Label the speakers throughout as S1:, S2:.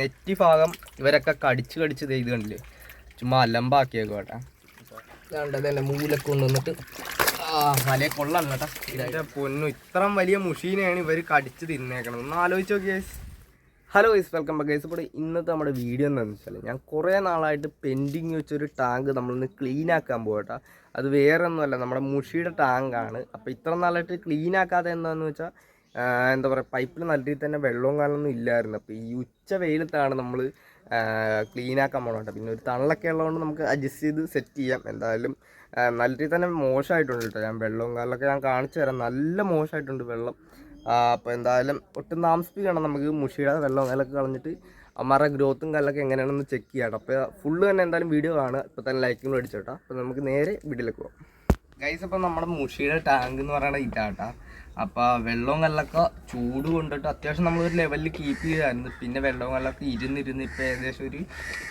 S1: നെറ്റി ഭാഗം ഇവരൊക്കെ കടിച്ച് കടിച്ച് ഇത് കണ്ടില്ലേ? ചുമ്മാ അലമ്പാക്കിയൊക്കെ കേട്ടാ. ഇതല്ലേ മൂലൊക്കെ കൊണ്ടുവന്നിട്ട്. ആ വലയെ കൊള്ളാണ് കേട്ടാ. ഇതിന്റെ പൊന്നു ഇത്രയും വലിയ മുഷീനെയാണ് ഇവർ കടിച്ച് തിന്നേക്കണത്. ഒന്ന് ആലോചിച്ച് നോക്കിയേ hello guys welcome back guys ഇപ്പോൾ ഇന്നത്തെ നമ്മുടെ വീഡിയോ എന്താണെന്ന് വെച്ചാൽ ഞാൻ കുറേ നാളായിട്ട് പെൻഡിങ് വെച്ചൊരു ടാങ്ക് നമ്മളൊന്ന് ക്ലീൻ ആക്കാൻ പോകട്ടെ അത് വേറെ ഒന്നുമല്ല നമ്മുടെ മുഷിയുടെ ടാങ്കാണ് അപ്പോൾ ഇത്ര നാളായിട്ട് ക്ലീൻ ആക്കാതെ എന്താണെന്ന് വെച്ചാൽ എന്താ പറയുക പൈപ്പിൽ നല്ല രീതിയിൽ തന്നെ വെള്ളവും കാലമൊന്നും ഇല്ലായിരുന്നു. അപ്പോൾ ഈ ഉച്ച വെയിലത്താണ് നമ്മൾ ക്ലീൻ ആക്കാൻ പോകണം പിന്നെ ഒരു തണലൊക്കെ ഉള്ളതുകൊണ്ട് നമുക്ക് അഡ്ജസ്റ്റ് ചെയ്ത് സെറ്റ് ചെയ്യാം. എന്തായാലും നല്ല രീതിയിൽ തന്നെ മോശമായിട്ടുണ്ട് കേട്ടോ. ഞാൻ വെള്ളവും കാലമൊക്കെ ഞാൻ കാണിച്ചു തരാം. നല്ല മോശമായിട്ടുണ്ട് വെള്ളം. അപ്പോൾ എന്തായാലും ഒട്ടും താമസിപ്പിക്കണം നമുക്ക് മുഷിയുടെ വെള്ളം കാലൊക്കെ കളഞ്ഞിട്ട് അമ്മാരുടെ ഗ്രോത്തും കാലൊക്കെ എങ്ങനെയാണെന്ന് ചെക്ക് ചെയ്യാം അപ്പോൾ ഫുള്ള് തന്നെ എന്തായാലും വീഡിയോ കാണുക. ഇപ്പോൾ തന്നെ ലൈക്കും അടിച്ചോട്ടോ. അപ്പോൾ നമുക്ക് നേരെ വീഡിയോയിലേക്ക് പോകാം ഗൈസ് അപ്പോൾ നമ്മുടെ മുഷിയുടെ ടാങ്ക് എന്ന് പറയുന്നത് ഇതാട്ടാ അപ്പോൾ വെള്ളവും കല്ലൊക്കെ ചൂട് കൊണ്ടിട്ട് അത്യാവശ്യം നമ്മളൊരു ലെവലിൽ കീപ്പ് ചെയ്തായിരുന്നു. പിന്നെ വെള്ളവും കല്ലൊക്കെ ഇരുന്നിരുന്ന് ഇപ്പോൾ ഏകദേശം ഒരു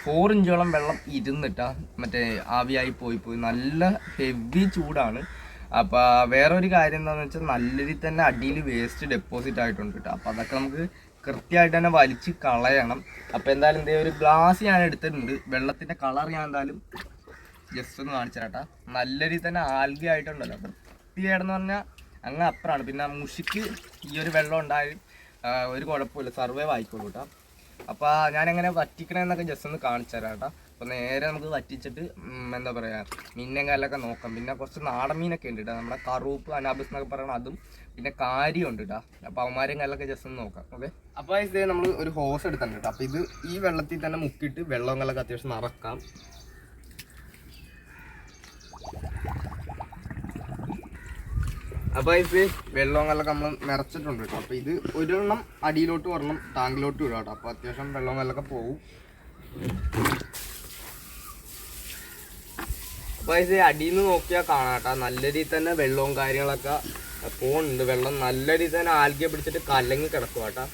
S1: ഫോർ ഇഞ്ചോളം വെള്ളം ഇരുന്നിട്ടാ മറ്റേ ആവിയായി പോയി പോയി. നല്ല ഹെവി ചൂടാണ്. അപ്പോൾ വേറെ ഒരു കാര്യം എന്താണെന്ന് വെച്ചാൽ നല്ല രീതിയിൽ തന്നെ അടിയിൽ വേസ്റ്റ് ഡെപ്പോസിറ്റ് ആയിട്ടുണ്ട് കേട്ടോ അപ്പോൾ അതൊക്കെ നമുക്ക് കൃത്യമായിട്ട് തന്നെ വലിച്ച് കളയണം. അപ്പോൾ എന്തായാലും എന്തേ ഒരു ഗ്ലാസ് ഞാൻ എടുത്തിട്ടുണ്ട്. വെള്ളത്തിന്റെ കളർ ഞാൻ എന്തായാലും ജസ്റ്റ് ഒന്ന് കാണിച്ചു തരാട്ടാ നല്ല രീതിയിൽ തന്നെ ആൽഗ ആയിട്ടുണ്ടല്ലോ വൃത്തിയായിട്ടെന്ന് പറഞ്ഞാൽ അങ്ങ് അപ്പുറമാണ് പിന്നെ മുഷിക്ക് ഈ ഒരു വെള്ളം ഉണ്ടായാലും ഒരു കുഴപ്പമില്ല. സർവേ ആയിക്കോളൂ കേട്ടോ അപ്പോൾ ഞാനെങ്ങനെ വറ്റിക്കണമെന്നൊക്കെ ജസ്റ്റ് ഒന്ന് കാണിച്ചു തരാം കേട്ടോ അപ്പോൾ നേരെ നമുക്ക് വറ്റിച്ചിട്ട് എന്താ പറയുക മീനും നോക്കാം. പിന്നെ കുറച്ച് നാടൻ മീനൊക്കെ ഉണ്ട് കേട്ടോ നമ്മുടെ കറൂപ്പ് അനാബിസ് എന്നൊക്കെ പറയണം അതും പിന്നെ കാര്യം ഉണ്ട് കേട്ടോ അപ്പോൾ അവന്മാരും കാലൊക്കെ ജസ്റ്റ് ഒന്ന് നോക്കാം. ഓക്കെ? അപ്പോൾ ഇത് നമ്മൾ ഒരു ഹോസ് എടുത്തിട്ടുണ്ട് കേട്ടോ അപ്പോൾ ഇത് ഈ വെള്ളത്തിൽ തന്നെ മുക്കിയിട്ട് വെള്ളം കാലൊക്കെ അത്യാവശ്യം നിറക്കാം. അപ്പോൾ ഇത് വെള്ളവും നമ്മൾ നിറച്ചിട്ടുണ്ട് കേട്ടോ. അപ്പൊ ഇത് ഒരെണ്ണം അടിയിലോട്ട് വരണം ടാങ്കിലോട്ട് വിടാം കേട്ടോ. അപ്പോൾ അത്യാവശ്യം വെള്ളവും കല്ലൊക്കെ പോകും അപ്പൊ അടിയിൽ നിന്ന് നോക്കിയാൽ കാണാം കേട്ടോ. നല്ല രീതിയിൽ തന്നെ വെള്ളവും കാര്യങ്ങളൊക്കെ പോകുന്നുണ്ട് വെള്ളം നല്ല രീതിയിൽ തന്നെ ആൽഗെ പിടിച്ചിട്ട് കലങ്ങി കിടക്കും കേട്ടോ.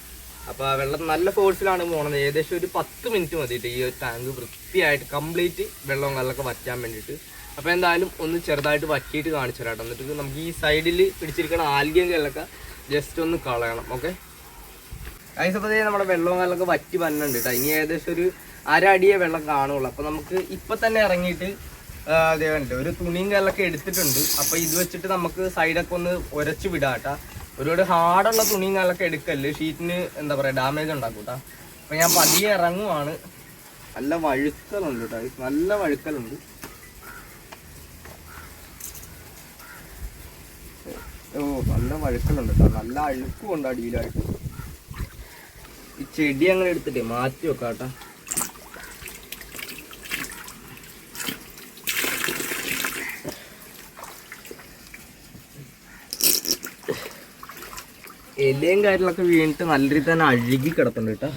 S1: അപ്പൊ വെള്ളം നല്ല ഫോഴ്സിലാണ് പോണത്. ഏകദേശം ഒരു പത്ത് മിനിറ്റ് മതിയിട്ട് ഈ ഒരു ടാങ്ക് വൃത്തിയായിട്ട് കംപ്ലീറ്റ് വെള്ളവും കല്ലൊക്കെ വറ്റാൻ വേണ്ടിയിട്ട്. അപ്പോൾ എന്തായാലും ഒന്ന് ചെറുതായിട്ട് വറ്റിയിട്ട് കാണിച്ചു തരാം എന്നിട്ട് നമുക്ക് ഈ സൈഡിൽ പിടിച്ചിരിക്കുന്ന ആൽഗയും കല്ലൊക്കെ ജസ്റ്റ് ഒന്ന് കളയണം ഓക്കെ ഐസപ്പതേ നമ്മുടെ വെള്ളവും കല്ലൊക്കെ വറ്റി വന്നുണ്ട് കേട്ടോ. ഇനി ഏകദേശം ഒരു അരടിയെ വെള്ളം കാണുള്ളൂ. അപ്പോൾ നമുക്ക് ഇപ്പം തന്നെ ഇറങ്ങിയിട്ട് അതേ കണ്ടില്ലേ ഒരു തുണിയും കല്ലൊക്കെ എടുത്തിട്ടുണ്ട്. അപ്പോൾ ഇത് വെച്ചിട്ട് നമുക്ക് സൈഡൊക്കെ ഒന്ന് ഉരച്ച് വിടാം കേട്ടോ. ഒരുപാട് ഹാർഡുള്ള തുണിയും കല്ലൊക്കെ എടുക്കല്ല് ഷീറ്റിന് എന്താ പറയുക ഡാമേജ് ഉണ്ടാക്കും കേട്ടോ. അപ്പോൾ ഞാൻ പതിയെ ഇറങ്ങുവാണ്. നല്ല വഴുക്കലുണ്ട് കേട്ടോ. നല്ല വഴുക്കലുണ്ട്. നല്ല വഴുക്കലുണ്ട് കേട്ടോ നല്ല അഴുക്കുണ്ട് അടിയിലായിട്ട്. ഈ ചെടി അങ്ങനെ എടുത്തിട്ട് മാറ്റി വെക്കാം കേട്ടോ ഇലയും കാര്യങ്ങളൊക്കെ വീണിട്ട് നല്ല രീതി തന്നെ അഴുകി കിടപ്പുണ്ട് കേട്ടോ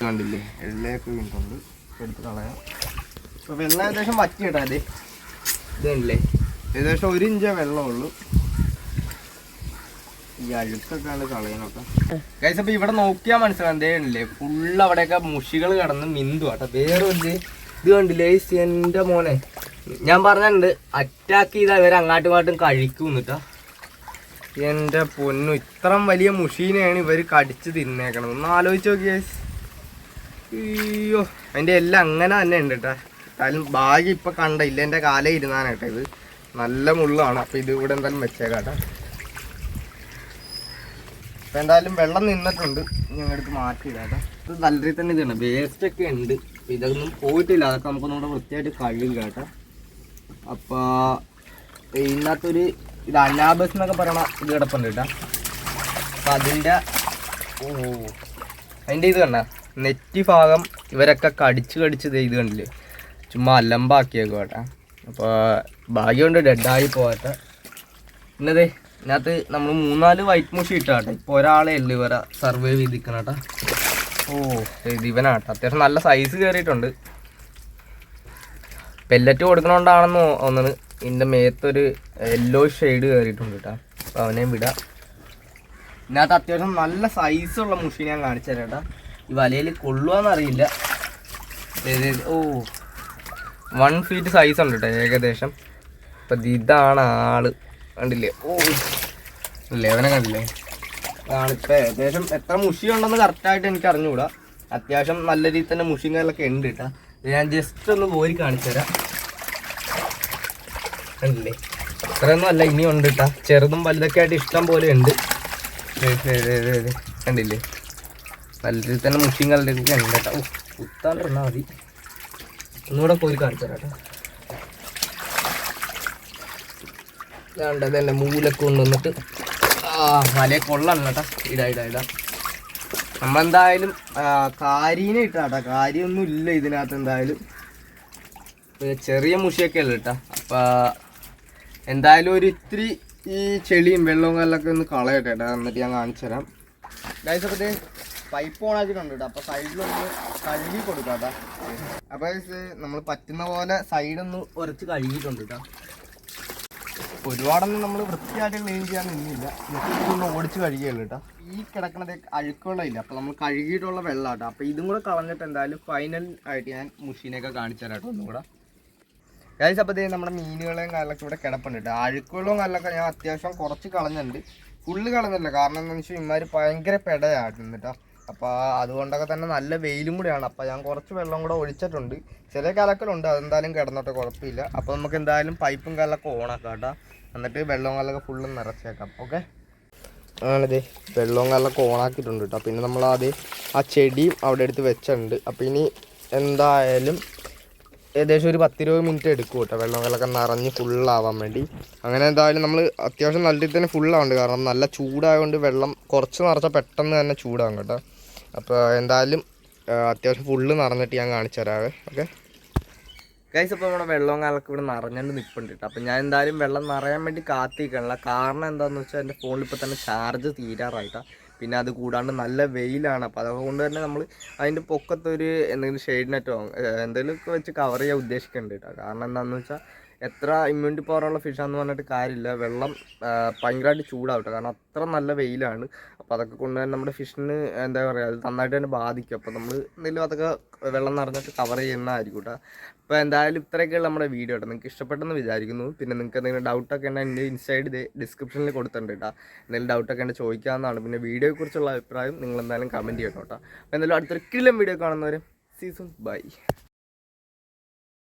S1: കണ്ടില്ലേ? എല്ലയൊക്കെ വീണിട്ടുണ്ട്. എടുത്ത് കളയാം. അപ്പൊ വെള്ളം ഏകദേശം വറ്റി കേട്ടോ അതെ ഇത് കണ്ടില്ലേ ഏകദേശം ഒരു ഇഞ്ചേ വെള്ളമുള്ളൂ. ഈ അഴുക്കൊക്കെയാണ് കളയണൊക്കെ ഗൈസ് അപ്പൊ ഇവിടെ നോക്കിയാൽ മനസ്സിലാവും എന്തേണില്ലേ കണ്ടില്ലേ? ഫുള്ള് അവിടെയൊക്കെ മുഷികൾ കടന്ന് മിന്തു വേറെ ഒരു ഇത് കണ്ടില്ലേ? എന്റെ മോനെ. ഞാൻ പറഞ്ഞിട്ടുണ്ട് അറ്റാക്ക് ചെയ്താൽ ഇവർ അങ്ങാട്ടും ഇങ്ങോട്ടും കഴിക്കും എന്റെ പൊന്നു ഇത്രയും വലിയ മുഷീനെയാണ് ഇവർ കടിച്ച് തിന്നേക്കണം ഒന്ന് ആലോചിച്ച് നോക്കിയേ അയ്യോ അതിന്റെ എല്ലാം അങ്ങനെ തന്നെ ഉണ്ട് കേട്ടോ. എന്തായാലും ഭാഗ്യം ഇപ്പൊ കണ്ട ഇല്ല. എന്റെ കാലം ഇരുന്നാണ് കേട്ടോ ഇത്. നല്ല മുള്ളാണ്. അപ്പൊ ഇത് ഇവിടെ എന്തായാലും വെച്ചേക്കാട്ടെ. കേട്ടോ അപ്പൊ എന്തായാലും വെള്ളം നിന്നിട്ടുണ്ട്. ഞങ്ങൾ മാറ്റിയിടാട്ടെ ഇത് നല്ല രീതിയിൽ തന്നെ ഇതാണ്. വേസ്റ്റ് ഒക്കെ ഉണ്ട്. ഇതൊന്നും പോയിട്ടില്ല. അതൊക്കെ നമുക്കൊന്നുകൂടെ വൃത്തിയായിട്ട് കഴിയില്ല കേട്ടോ. അപ്പൊ ഇതിനകത്തൊരു ഇത് അനാബസ് എന്നൊക്കെ പറയണ ഇത് കിടപ്പുണ്ട് കേട്ടോ. അപ്പൊ അതിന്റെ ഓ അതിന്റെ ഇത് കണ്ട? നെറ്റി ഭാഗം ഇവരൊക്കെ കടിച്ച് കടിച്ച് ഇത് കണ്ടില്ലേ? ചുമ്മാ അലമ്പാക്കിയേക്കും കേട്ടോ. അപ്പോൾ ഭാഗ്യമുണ്ട് ഡെഡായി പോകട്ടെ പിന്നതേ ഇതിനകത്ത് നമ്മൾ മൂന്നാൽ വൈറ്റ് മുഷി ഇട്ടാട്ടെ. ഇപ്പോൾ ഒരാളെ ഉള്ളു ഇവരെ സർവൈവ് ചെയ്തിരിക്കണം കേട്ടോ ഓ ഇത് ഇവനാട്ടോ. അത്യാവശ്യം നല്ല സൈസ് കയറിയിട്ടുണ്ട് പെല്ലറ്റ് കൊടുക്കണോണ്ടാണെന്ന് തോന്നുന്നത് ഇതിന്റെ മേത്തൊരു യെല്ലോ ഷെയ്ഡ് കയറിയിട്ടുണ്ട് കേട്ടോ അപ്പോൾ അവനെയും വിടാം. ഇതിനകത്ത് അത്യാവശ്യം നല്ല സൈസുള്ള മുഷി ഞാൻ കാണിച്ചു തരാം കേട്ടോ ഈ വലയിൽ കൊള്ളുവാന്നറിയില്ല. ഓ വൺ ഫീറ്റ് സൈസ് ഉണ്ട് കേട്ടോ ഏകദേശം. അപ്പം ഇതാണ് ആൾ. കണ്ടില്ലേ? ഓ. അല്ലേ അവനെ കണ്ടില്ലേ? ഇപ്പൊ ഏകദേശം എത്ര മുഷി ഉണ്ടെന്ന് കറക്റ്റായിട്ട് എനിക്ക് അറിഞ്ഞുകൂടാ അത്യാവശ്യം നല്ല രീതിയിൽ തന്നെ മുഷിങ്ങളൊക്കെ ഉണ്ട് കേട്ടോ ഞാൻ ജസ്റ്റ് ഒന്ന് പോയി കാണിച്ചു തരാം. കണ്ടില്ലേ? അത്രയൊന്നും അല്ല ഇനി ഉണ്ട് കേട്ടാ ചെറുതും വലുതൊക്കെ ആയിട്ട് ഇഷ്ടം പോലെ ഉണ്ട്. കണ്ടില്ലേ? നല്ല രീതിയിൽ തന്നെ മുഷിയും ഒക്കെ ഉണ്ട് കേട്ടോ ഓ, കുത്താണ്ടിരുന്നാ മതി. ഒന്നുകൂടെ പോയി കാണിച്ചു തരാം കേട്ടോ. ഇതാണ്ട് ഇതന്നെ മൂലൊക്കെ കൊണ്ടുവന്നിട്ട്. ആ മലയെ കൊള്ളണം കേട്ടോ. ഇടാ ഇടാ ഇടാ നമ്മളെന്തായാലും കാരീനെ ഇട്ടാട്ടാ കാര്യമൊന്നും ഇല്ല ഇതിനകത്ത് എന്തായാലും. ചെറിയ മുഷിയൊക്കെ അല്ല കേട്ടോ. അപ്പൊ എന്തായാലും ഒരു ഇത്തിരി ഈ ചെളിയും വെള്ളവും കല്ലൊക്കെ ഒന്ന് കളയട്ടെ കേട്ടോ. എന്നിട്ട് ഞാൻ കാണിച്ചു തരാം. ഗൈസ് അപ്പോൾ പൈപ്പ് ഓൺ ആക്കിയിട്ടുണ്ട് കേട്ടോ അപ്പോൾ സൈഡിലൊന്ന് കഴുകി കൊടുക്കാം കേട്ടോ അപ്പോൾ നമ്മൾ പറ്റുന്ന പോലെ സൈഡൊന്ന് ഉരച്ച് കഴുകിയിട്ടുണ്ട് കേട്ടോ ഒരുപാടൊന്നും നമ്മൾ വൃത്തിയായിട്ട് ക്ലീൻ ചെയ്യാൻ നിന്നില്ല. ഒന്ന് ഓടിച്ച് കഴുകിയുള്ളൂ കേട്ടോ ഈ കിടക്കണത് അഴുക്കുവെള്ളമില്ല അപ്പോൾ നമ്മൾ കഴുകിയിട്ടുള്ള വെള്ളം കേട്ടോ അപ്പോൾ ഇതും കൂടെ കളഞ്ഞിട്ട് എന്തായാലും ഫൈനൽ ആയിട്ട് ഞാൻ മുഷീനൊക്കെ കാണിച്ചു തരാം കേട്ടോ ഒന്നുകൂടെ. ഗൈസ് അപ്പോൾ നമ്മുടെ മീനുകളെയും കാലൊക്കെ ഇവിടെ കിടപ്പുണ്ട് കേട്ടോ അഴുക്കുവെള്ളവും കാലൊക്കെ ഞാൻ അത്യാവശ്യം കുറച്ച് കളഞ്ഞിട്ടുണ്ട്. ഫുള്ള് കളഞ്ഞില്ല കാരണം എന്താണെന്ന് വെച്ചാൽ ഇമാര് ഭയങ്കര പെടയായിരുന്നു കേട്ടോ അപ്പോൾ അതുകൊണ്ടൊക്കെ തന്നെ നല്ല വെയിലും കൂടിയാണ്. അപ്പോൾ ഞാൻ കുറച്ച് വെള്ളം കൂടെ ഒഴിച്ചിട്ടുണ്ട്. ചില കലക്കലുണ്ട്. അതെന്തായാലും കിടന്നോട്ടെ കുഴപ്പമില്ല. അപ്പോൾ നമുക്ക് എന്തായാലും പൈപ്പും കല്ലൊക്കെ ഓണാക്കാം കേട്ടോ. എന്നിട്ട് വെള്ളവും കല്ലൊക്കെ ഫുള്ളും നിറച്ചേക്കാം. ഓക്കെ ആണിത് വെള്ളവും കല്ലൊക്കെ ഓണാക്കിയിട്ടുണ്ട് കേട്ടോ. പിന്നെ നമ്മൾ ആ ചെടിയും അവിടെ എടുത്ത് വെച്ചിട്ടുണ്ട്. അപ്പോൾ ഇനി എന്തായാലും ഏകദേശം ഒരു പത്തിരുപത് മിനിറ്റ് എടുക്കും കേട്ടോ വെള്ളം കല്ലൊക്കെ നിറഞ്ഞ് ഫുള്ളാവാൻ വേണ്ടി. അങ്ങനെ എന്തായാലും നമ്മൾ അത്യാവശ്യം നല്ല രീതിയിൽ തന്നെ ഫുള്ളാവുണ്ട് കാരണം നല്ല ചൂടായതുകൊണ്ട് വെള്ളം കുറച്ച് നിറച്ചാൽ പെട്ടെന്ന് തന്നെ ചൂടാകും കേട്ടോ. അപ്പോൾ എന്തായാലും അത്യാവശ്യം ഫുള്ള് നിറഞ്ഞിട്ട് ഞാൻ കാണിച്ചു തരാവേ ഓക്കെ? ഗൈസ് അപ്പോൾ നമ്മുടെ വെള്ളവും കാലൊക്കെ ഇവിടെ നിറഞ്ഞുകൊണ്ട് നിൽപ്പുണ്ട് കേട്ടോ അപ്പോൾ ഞാൻ എന്തായാലും വെള്ളം നിറയാൻ വേണ്ടി കാത്തിരിക്കണില്ല. കാരണം എന്താണെന്ന് വെച്ചാൽ എന്റെ ഫോണിൽ ഇപ്പോൾ തന്നെ ചാർജ് തീരാറായിട്ടാ പിന്നെ അത് കൂടാണ്ട് നല്ല വെയിലാണ്. അപ്പോൾ അതുകൊണ്ട് തന്നെ നമ്മൾ അതിന്റെ പൊക്കത്തൊരു എന്തെങ്കിലും ഷെയ്ഡ് നെറ്റോ എന്തെങ്കിലുമൊക്കെ വെച്ച് കവർ ചെയ്യാൻ ഉദ്ദേശിക്കുന്നുണ്ട് കേട്ടോ കാരണം എന്താണെന്ന് വെച്ചാൽ എത്ര ഇമ്മ്യൂണിറ്റി പവറുള്ള ഫിഷാന്ന് പറഞ്ഞിട്ട് കാര്യമില്ല. വെള്ളം ഭയങ്കരമായിട്ട് ചൂടാവട്ടെ. കാരണം അത്ര നല്ല വെയിലാണ്. അപ്പോൾ അതൊക്കെ കൊണ്ട് തന്നെ നമ്മുടെ ഫിഷിന് എന്താ പറയുക അത് നന്നായിട്ട് തന്നെ ബാധിക്കും. അപ്പോൾ നമ്മൾ എന്തെങ്കിലും അതൊക്കെ വെള്ളം നിറഞ്ഞിട്ട് കവർ ചെയ്യുന്നതായിരിക്കും അപ്പോൾ എന്തായാലും ഇത്രയൊക്കെയുള്ള നമ്മുടെ വീഡിയോ കേട്ടോ നിങ്ങൾക്ക് ഇഷ്ടപ്പെട്ടെന്ന് വിചാരിക്കുന്നു. പിന്നെ നിങ്ങൾക്ക് എന്തെങ്കിലും ഡൗട്ടൊക്കെ ഉണ്ടെങ്കിൽ എന്റെ ഇൻസൈഡ് ഡിസ്ക്രിപ്ഷനിൽ കൊടുത്തിട്ടുണ്ട് കേട്ടോ എന്തെങ്കിലും ഡൗട്ടൊക്കെ ഉണ്ട് ചോദിക്കാവുന്നതാണ്. പിന്നെ വീഡിയോയെക്കുറിച്ചുള്ള അഭിപ്രായം നിങ്ങൾ എന്തായാലും കമന്റ് ചെയ്യണം കേട്ടോ അപ്പോൾ എന്തായാലും അടുത്തൊരു വീഡിയോ കാണുന്നവരും സീസൺ ബൈ